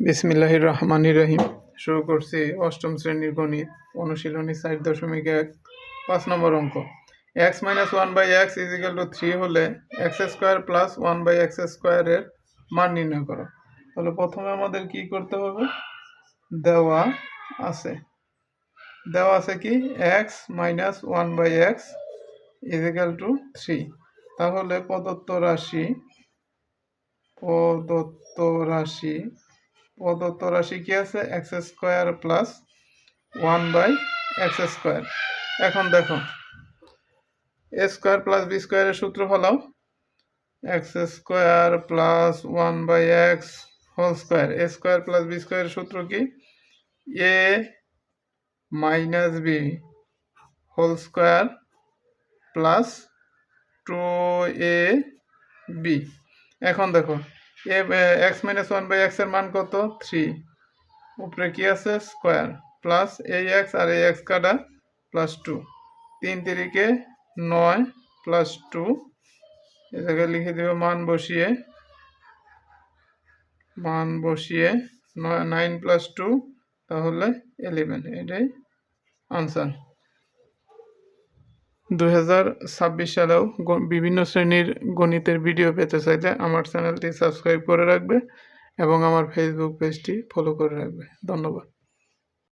বিসমিল্লাহির রহমানির রহিম। শুরু করছি অষ্টম শ্রেণির গণিত, অনুশীলনী সাইট দশমিক এক, পাঁচ নম্বর অঙ্ক। X minus one by x equal to three হলে x square plus one by x স্কোয়ারের মান নির্ণয় করো। তাহলে প্রথমে আমাদের কি করতে হবে? দেওয়া আছে। দেওয়া আছে কি? X minus one by x equal to three তাহলে প্রদত্ত রাশি প্রদত্ত রাশি প্রদত্ত রাশি কি আছে? X square plus one by x square এখন দেখো এ স্কোয়ার প্লাস বি স্কোয়ারের সূত্র ফলাও। X square plus one by x whole square a square plus b স্কোয়ারের সূত্র কি? A minus b whole square plus two a b এখন দেখো এ এক্স মাইনাস ওয়ান বাই এক্সের মান কত? থ্রি উপরে কি আছে? স্কোয়ার প্লাস এই এক্স আর এই এক্স কাটা প্লাস টু তিন তিরিকে নয় প্লাস টু এ জায়গায় লিখে দেবে মান বসিয়ে। মান বসিয়ে নাইন প্লাস টু তাহলে এলেভেন এটাই আনসার দুই হাজার ছাব্বিশ সালেও বিভিন্ন শ্রেণির গণিতের ভিডিও পেতে চাইলে আমার চ্যানেলটি সাবস্ক্রাইব করে রাখবে এবং আমার ফেসবুক পেজটি ফলো করে রাখবে। ধন্যবাদ।